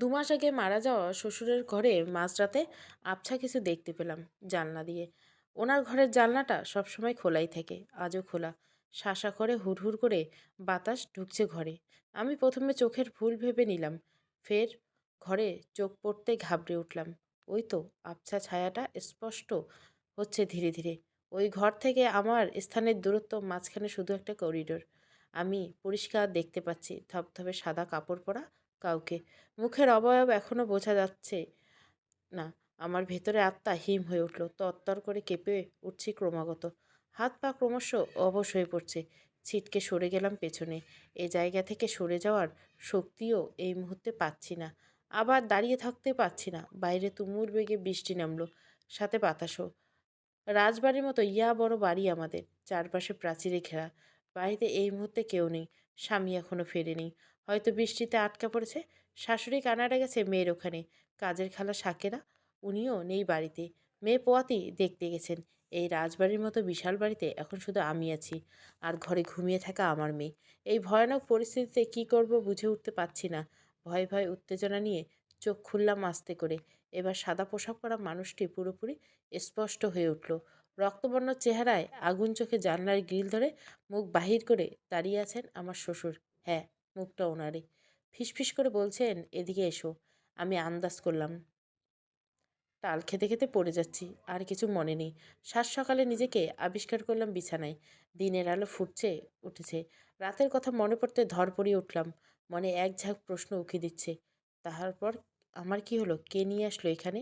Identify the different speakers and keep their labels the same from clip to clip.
Speaker 1: দু মাস আগে মারা যাওয়া শ্বশুরের ঘরে মাঝরাতে আবছা কিছু দেখতে পেলাম জানলা দিয়ে। ওনার ঘরের জানলাটা সবসময় খোলাই থাকে, আজও খোলা। শাসা করে হুড়হুড় করে বাতাস ঢুকছে ঘরে। আমি প্রথমে চোখের ভুল ভেবে নিলাম, ফের ঘরে চোখ পড়তে ঘাবড়ে উঠলাম। ওই তো আবছা ছায়াটা স্পষ্ট হচ্ছে ধীরে ধীরে। ওই ঘর থেকে আমার স্থানের দূরত্ব মাঝখানে শুধু একটা করিডোর। আমি পরিষ্কার দেখতে পাচ্ছি ধপধপে সাদা কাপড় পরা কাউকে। মুখের অবয়ব এখনও বোঝা যাচ্ছে না। আমার ভেতরে আত্মা হিম হয়ে উঠল। তরতর করে কেঁপে উঠছি ক্রমাগত। হাত পা ক্রমশ অবশ হয়ে পড়ছে। ছিটকে সরে গেলাম পেছনে। এ জায়গা থেকে সরে যাওয়ার শক্তিও এই মুহূর্তে পাচ্ছি না। আবার দাঁড়িয়ে থাকতে পারছি না। বাইরে তুমুল বেগে বৃষ্টি নামলো। সাথে বাতাসও। রাজবাড়ির মতো ইয়া বড় বাড়ি আমাদের। চারপাশে প্রাচীরে ঘেরা। বাড়িতে এই মুহূর্তে কেউ নেই, স্বামী এখনও ফেরেনি। হয়তো বৃষ্টিতে আটকা পড়েছে, শাশুড়ি কানাডা গেছে, মেয়ের ওখানে। কাজের খালা শাকেরা উনিও নেই বাড়িতে। মেয়ে পোয়াতি দেখতে গেছেন, এই রাজবাড়ির মতো বিশাল বাড়িতে এখন শুধু আমি আছি আর ঘরে ঘুমিয়ে থাকা আমার মেয়ে। এই ভয়ানক পরিস্থিতিতে কি করব বুঝে উঠতে পারছি না। ভয় ভয় উত্তেজনা নিয়ে চোখ খুললাম আস্তে করে। এবার সাদা পোশাক পরা মানুষটি পুরোপুরি স্পষ্ট হয়ে উঠল। রক্তবর্ণ চেহারায় আগুন চোখে জানলার গ্রিল ধরে মুখ বাহির করে দাঁড়িয়ে আছেন আমার শ্বশুর। হ্যাঁ মুখটা ওনারে ফিসফিস করে বলছেন, এদিকে এসো, আমি আন্দাজ করলাম। টাল খেতে খেতে পড়ে যাচ্ছি, আর কিছু মনে নেই। সাত সকালে নিজেকে আবিষ্কার করলাম বিছানায়। দিনের আলো ফুটছে, উঠেছে। রাতের কথা মনে পড়তে ধর পড়িয়ে উঠলাম। মনে এক ঝাঁক প্রশ্ন উকি দিচ্ছে তারপর আমার কি হলো? কে নিয়ে আসলো এখানে?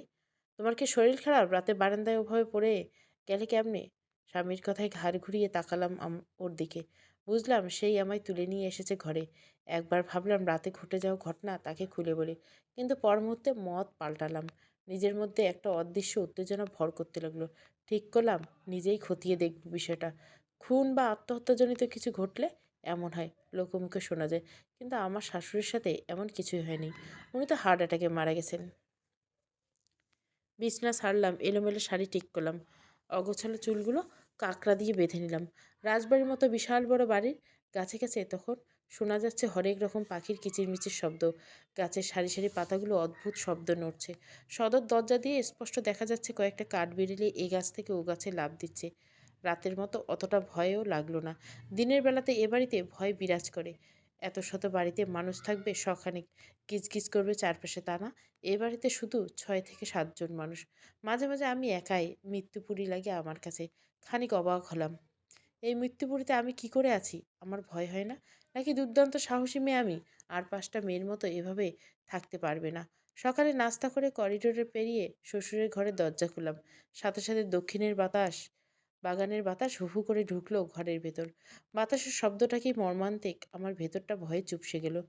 Speaker 1: তোমার কি শরীর খারাপ? রাতে বারান্দায় ওভাবে পড়ে গেলে কেমনে? স্বামীর কথায় ঘাড় ঘুরিয়ে তাকালাম ওর দিকে। বুঝলাম সেই আমায় তুলে নিয়ে এসেছে ঘরে। একবার ভাবলাম রাতে ঘটে যাওয়া ঘটনা তাকে খুলে বলি, কিন্তু পর মুহূর্তে মত পাল্টালাম। নিজের মধ্যে একটা অদৃশ্য উত্তেজনা ভর করতে লাগল। ঠিক করলাম, নিজেই খতিয়ে দেখব বিষয়টা। খুন বা আত্মহত্যাজনিত কিছু ঘটলে এমন হয়, লোকমুখে শোনা যায়, কিন্তু আমার শাশুড়ির সাথে এমন কিছুই হয়নি। উনি তো হার্ট অ্যাটাকে মারা গেছেন। বিছনা ছাড়লাম এলোমেলো শাড়ি ঠিক করলাম। অগোছালো চুলগুলো কাঁকড়া দিয়ে বেঁধে নিলাম। রাজবাড়ির মতো বিশাল বড় বাড়ির গাছে গাছে তখন শোনা যাচ্ছে হরেক রকম পাখির কিচিরমিচির শব্দ। গাছের সারি সারি পাতাগুলো অদ্ভুত শব্দ নড়ছে। সদর দরজা দিয়ে স্পষ্ট দেখা যাচ্ছে কয়েকটা কাঠ বেরিয়ে এ গাছ থেকে ও গাছে লাভ দিচ্ছে। রাতের মতো অতটা ভয়ও লাগল না। দিনের বেলাতে এ বাড়িতে ভয় বিরাজ করে। এত শত বাড়িতে মানুষ থাকবে, শখানিক কিচকিচ করবে চারপাশে তা না। এ বাড়িতে শুধু ছয় থেকে সাতজন মানুষ। মাঝে মাঝে আমি একাই মৃত্যুপুরী লাগে আমার কাছে। খানিক অবাক হলাম। এই মৃত্যুপুরীতে আমি কি করে আছি? আমার ভয় হয় না? নাকি দুর্দান্ত সাহসী মেয়ে আমি? আর পাঁচটা মেয়ের মতো এভাবে থাকতে পারবে না। সকালে নাস্তা করে করিডোরে পেরিয়ে শ্বশুরের ঘরে দরজা খুললাম। সাথে সাথে দক্ষিণের বাতাস বাগানের বাতাস হু হু করে ঢুকলো ঘরের ভেতর। বাতাসের শব্দটা কি মর্মান্তিক? আমার ভেতরটা ভয়ে চুপসে গেল।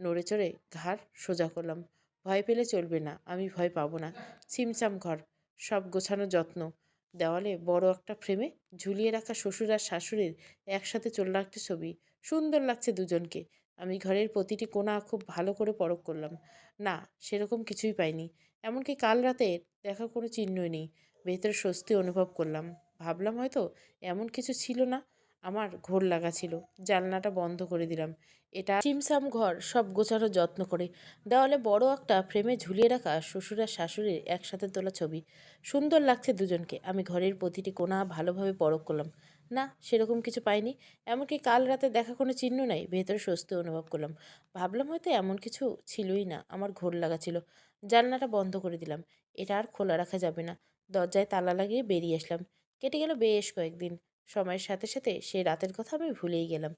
Speaker 1: নড়ে চড়ে ঘাড় সোজা করলাম। ভয় পেলে চলবে না, আমি ভয় পাবো না। ছিমছাম ঘর, সব গোছানো যত্ন। দেওয়ালে বড় একটা ফ্রেমে ঝুলিয়ে রাখা শ্বশুর আর শাশুড়ির একসাথে চলে একটা ছবি। সুন্দর লাগছে দুজনকে। আমি ঘরের প্রতিটি কোণা খুব ভালো করে পরখ করলাম। না, সেরকম কিছুই পাইনি। এমনকি কাল রাতের দেখা কোনো চিহ্নই নেই। ভেতরে স্বস্তি অনুভব করলাম। ভাবলাম হয়তো এমন কিছু ছিল না। আমার ঘোর লাগা ছিল। জানলাটা বন্ধ করে দিলাম। এটা চিমসাম ঘর, সব গোছানো যত্ন করে। দেওয়ালে বড় একটা ফ্রেমে ঝুলিয়ে রাখা শ্বশুর আর শাশুড়ির একসাথে তোলা ছবি। সুন্দর লাগছে দুজনকে। আমি ঘরের প্রতিটি কোণা ভালোভাবে পরখ করলাম। না, সেরকম কিছু পাইনি। এমনকি কাল রাতে দেখা কোনো চিহ্ন নাই। ভেতরে স্বস্তি অনুভব করলাম। ভাবলাম হয়তো এমন কিছু ছিলই না। আমার ঘোর লাগা ছিল। জানলাটা বন্ধ করে দিলাম। এটা আর খোলা রাখা যাবে না। দরজায় তালা লাগিয়ে বেরিয়ে আসলাম। কেটে গেল বেশ কয়েকদিন। সময়ের সাথে সাথে সেই রাতের কথা আমি ভুলেই গেলাম।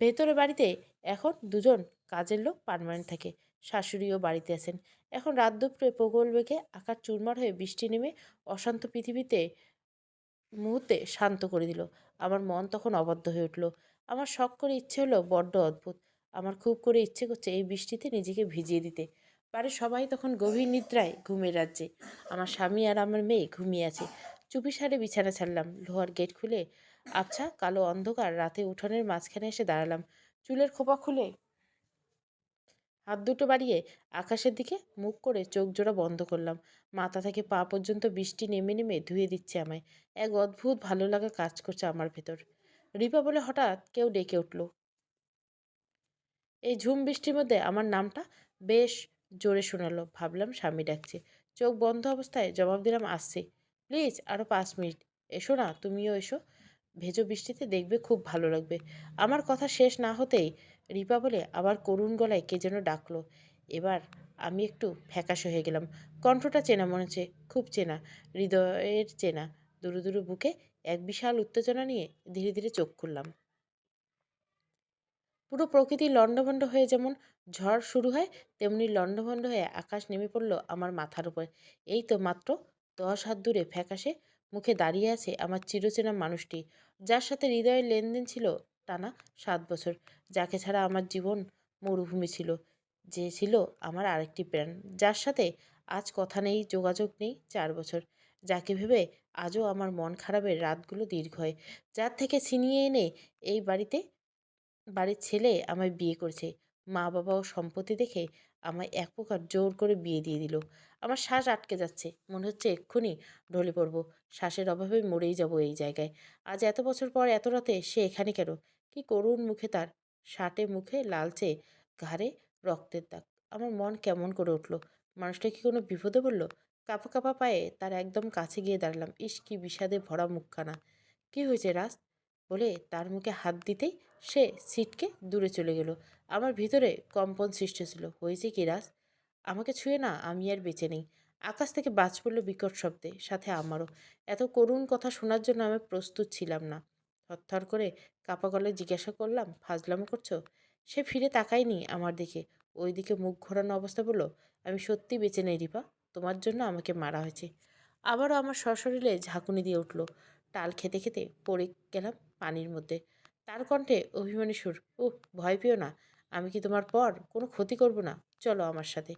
Speaker 1: ভেতরে বাড়িতে এখন দুজন কাজের লোক পার্মানেন্ট থাকে। শাশুড়িও বাড়িতে আছেন। এখন রাত দুপুরে প্রবল বেগে আকার চুরমার হয়ে বৃষ্টি নেমে অশান্ত পৃথিবীতে মুহূর্তে শান্ত করে দিল। আমার মন তখন অবদ্ধ হয়ে উঠল। আমার শখ করে ইচ্ছে হলো বড্ড অদ্ভুত। আমার খুব করে ইচ্ছে করছে এই বৃষ্টিতে নিজেকে ভিজিয়ে দিতে। বাড়ির সবাই তখন গভীর নিদ্রায় ঘুমের রাজ্যে। আমার স্বামী আর আমার মেয়ে ঘুমিয়ে আছে। চুপি সারে বিছানা ছাড়লাম। লোহার গেট খুলে আবছা কালো অন্ধকার রাতে উঠোনের মাঝখানে এসে দাঁড়ালাম। চুলের খোপা খুলে হাত দুটো বাড়িয়ে আকাশের দিকে মুখ করে চোখ জোড়া বন্ধ করলাম। মাথা থেকে পা পর্যন্ত বৃষ্টি নেমে নেমে ধুয়ে দিচ্ছে আমায়। এক অদ্ভুত ভালো লাগা কাজ করছে আমার ভেতর। রিপা বলে হঠাৎ কেউ ডেকে উঠল। এই ঝুম বৃষ্টির মধ্যে আমার নামটা বেশ জোরে শোনালো। ভাবলাম স্বামী ডাকছে। চোখ বন্ধ অবস্থায় জবাব দিলাম, আসছি। প্লিজ আরও পাঁচ মিনিট। এসো না, তুমিও এসো। ভেজো বৃষ্টিতে, দেখবে খুব ভালো লাগবে। আমার কথা শেষ না হতেই রিপা বলে, আবার করুণ গলায় কে যেন ডাকলো? এবার আমি একটু ফ্যাকাশে হয়ে গেলাম। কণ্ঠটা চেনা, মনে হচ্ছে খুব চেনা, হৃদয়ের চেনা। দুরু দুরু বুকে এক বিশাল উত্তেজনা নিয়ে ধীরে ধীরে চোখ খুললাম। পুরো প্রকৃতি লণ্ডভণ্ড হয়ে যেমন ঝড় শুরু হয়, তেমনি লণ্ডভণ্ড হয়ে আকাশ নেমে পড়ল আমার মাথার উপর। এই তো মাত্র দশ হাত দূরে ফ্যাকাশে মুখে দাঁড়িয়ে আছে আমার চিরচেনা মানুষটি, যার সাথে হৃদয়ের লেনদেন ছিল টানা সাত বছর, যাকে ছাড়া আমার জীবন মরুভূমি ছিল। যে ছিল আমার আরেকটি প্রাণ, যার সাথে আজ কথা নেই, যোগাযোগ নেই চার বছর। যাকে ভেবে আজও আমার মন খারাপের রাতগুলো দীর্ঘ হয়, যার থেকে ছিনিয়ে এনে এই বাড়িতে, বাড়ির ছেলে আমায় বিয়ে করেছে। মা বাবা ও সম্পত্তি দেখে আমায় এক প্রকার জোর করে বিয়ে দিয়ে দিল। আমার শ্বাস আটকে যাচ্ছে। মনে হচ্ছে এক্ষুনি ঢলে পড়ব। শ্বাসের অভাবে মরেই যাব এই জায়গায়। আজ এত বছর পর, এত রাতে সে এখানে কেন? কি করুণ মুখে তার শাটে মুখে লালচে ঘাড়ে রক্তের দাগ। আমার মন কেমন করে উঠল। মানুষটা কি কোনো বিপদে বলল কাপা কাপা পায়ে তার একদম কাছে গিয়ে দাঁড়ালাম। ইস, কি বিষাদে ভরা মুখখানা। কি হয়েছে রাস বলে তার মুখে হাত দিতেই সে সিটকে দূরে চলে গেল। আমার ভিতরে কম্পন সৃষ্টি ছিল হয়েছে কি রাস আমাকে ছুঁয়ে না, আমি আর বেঁচে নেই। আকাশ থেকে বাজ পড়ল বিকট শব্দে, সাথে আমারও। এত করুণ কথা শোনার জন্য আমি প্রস্তুত ছিলাম না। থরথর করে কাপা গলায় জিজ্ঞাসা করলাম, ফাজলামো করছ? সে ফিরে তাকায়নি আমার দিকে। ওই দিকে মুখ ঘোরানো অবস্থা বলল, আমি সত্যি বেঁচে নেই রিপা, তোমার জন্য আমাকে মারা হয়েছে। আবারও আমার সশরীরে ঝাঁকুনি দিয়ে উঠল। টাল খেতে খেতে পড়ে গেলাম পানির মধ্যে। তার কণ্ঠে অভিমানী সুর ও ভয় পেও না। আমি কি তোমার পর? কোনো ক্ষতি করব না। চলো আমার সাথে।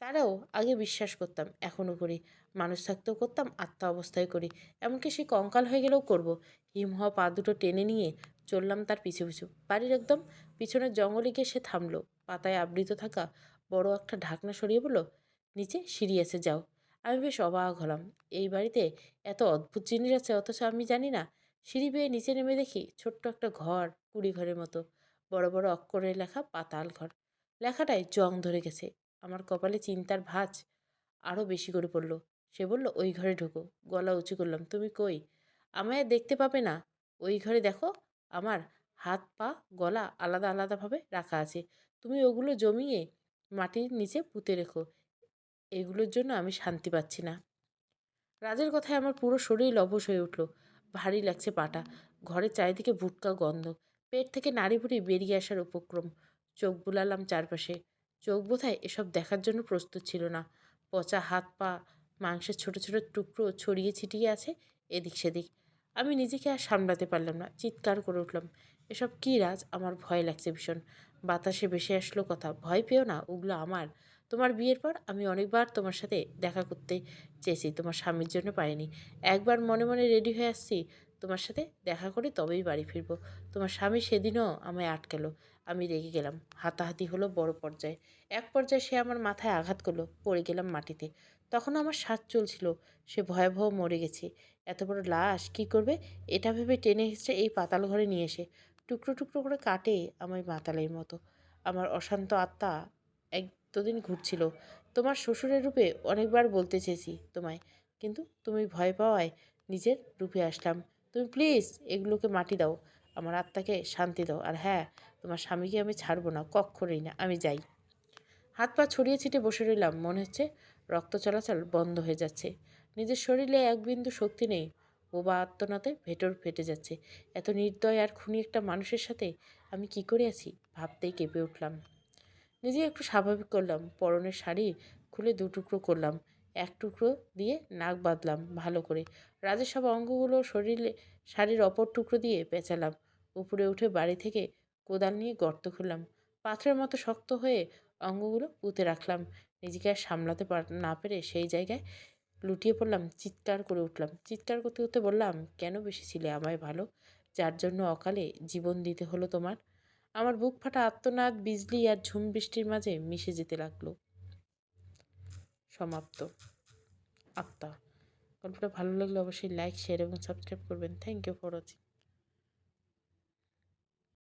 Speaker 1: তারাও আগে বিশ্বাস করতাম এখনও করি। মানুষ থাকতেও করতাম আত্মা অবস্থায় করি। এমনকি সে কঙ্কাল হয়ে গেলেও করব। হিম হওয়া পা দুটো টেনে নিয়ে চললাম তার পিছু পিছু। বাড়ির একদম পিছনের জঙ্গলে গিয়ে সে থামলো। পাতায় আবৃত থাকা বড় একটা ঢাকনা সরিয়ে বলল, নিচে সিঁড়ি এসে যাও। আমি বেশ অবাক হলাম। এই বাড়িতে এত অদ্ভুত জিনিস আছে, অথচ আমি জানি না। সিঁড়ি বেয়ে নিচে নেমে দেখি ছোট্ট একটা ঘর কুড়ি ঘরের মতো। বড় বড় অক্ষরে লেখা পাতাল ঘর। লেখাটায় জং ধরে গেছে। আমার কপালে চিন্তার ভাঁজ আরও বেশি করে পড়ল। সে বলল, ওই ঘরে ঢুকো। গলা উঁচু করলাম। তুমি কই? আমায় দেখতে পাবে না। ওই ঘরে দেখো, আমার হাত, পা, গলা আলাদা, আলাদাভাবে রাখা আছে। তুমি ওগুলো জমিয়ে মাটির নিচে পুঁতে রেখো। এগুলোর জন্য আমি শান্তি পাচ্ছি না। রাজের কথায় আমার পুরো শরীর অবশ হয়ে উঠল। ভারী লাগছে পাটা। ঘরের চারিদিকে ভুটকা গন্ধ। পেট থেকে নাড়ি ভুড়ি বেরিয়ে আসার উপক্রম। চোখ বুলালাম চারপাশে। চোখ বোধহয় এসব দেখার জন্য প্রস্তুত ছিল না। পচা হাত পা, মাংসের ছোট ছোট টুকরো ছড়িয়ে ছিটিয়ে আছে এদিক সেদিক। আমি নিজেকে আর সামলাতে পারলাম না, চিৎকার করে উঠলাম, এসব কী রাজ? আমার ভয় লাগছে ভীষণ। বাতাসে ভেসে আসলো কথা, ভয় পেও না, ওগুলো আমার। তোমার বিয়ের পর আমি অনেকবার তোমার সাথে দেখা করতে চেয়েছি, তোমার স্বামীর জন্য পারিনি। একবার মনে মনে রেডি হয়ে আসছি তোমার সাথে দেখা করে তবেই বাড়ি ফিরবো। তোমার স্বামী সেদিনও আমায় আটকালো। আমি রেগে গেলাম। হাতাহাতি হলো বড় পর্যায়ে। এক পর্যায়ে সে আমার মাথায় আঘাত করল। পড়ে গেলাম মাটিতে। তখন আমার শ্বাস চলছিল। সে ভয়াবহ মরে গেছে। এত বড় লাশ কি করবে? এটা ভেবে টেনে হিসড়ে এই পাতাল ঘরে নিয়ে এসে টুকরো টুকরো করে কাটে আমায় মাতালের মতো। আমার অশান্ত আত্মা এক দুদিন ঘুরছিল। তোমার শ্বশুরের রূপে অনেকবার বলতে চেয়েছি তোমায়। কিন্তু তুমি ভয় পাওয়ায় নিজের রূপে আসলাম। তুমি প্লিজ এগুলোকে মাটি দাও। আমার আত্মাকে শান্তি দাও। আর হ্যাঁ তোমার স্বামীকে আমি ছাড়বো না, কক্ষণেই না, আমি যাই। হাত পা ছড়িয়ে ছিটে বসে রইলাম। মনে হচ্ছে রক্ত চলাচল বন্ধ হয়ে যাচ্ছে। নিজের শরীরে এক বিন্দু শক্তি নেই। বোবা আত্মনাতে ভেতর ফেটে যাচ্ছে। এত নির্দয় আর খুনি একটা মানুষের সাথে আমি কি করে আছি? ভাবতেই কেঁপে উঠলাম। নিজে একটু স্বাভাবিক করলাম। পরনের শাড়ি খুলে দুটুকরো করলাম। এক টুকরো দিয়ে নাক বাঁধলাম ভালো করে। রাজের সব অঙ্গগুলো শরীরে, শাড়ির অপর টুকরো দিয়ে পেঁচালাম। উপরে উঠে বাড়ি থেকে কোদাল নিয়ে গর্ত খুললাম। পাথরের মতো শক্ত হয়ে অঙ্গগুলো পুঁতে রাখলাম। নিজেকে আর সামলাতে পার, না পেরে সেই জায়গায় লুটিয়ে পড়লাম, চিৎকার করে উঠলাম। চিৎকার করতে করতে বললাম, কেন বেশি ছিলে আমায় ভালো? যার জন্য অকালে জীবন দিতে হলো তোমার? আমার বুক ফাটা আত্মনাদ, বিজলি আর ঝুম বৃষ্টির মাঝে মিশে যেতে লাগল। সমাপ্ত। আত্মা। গল্পটা ভালো লাগলে অবশ্যই লাইক শেয়ার এবং সাবস্ক্রাইব করবেন। Thank you for watching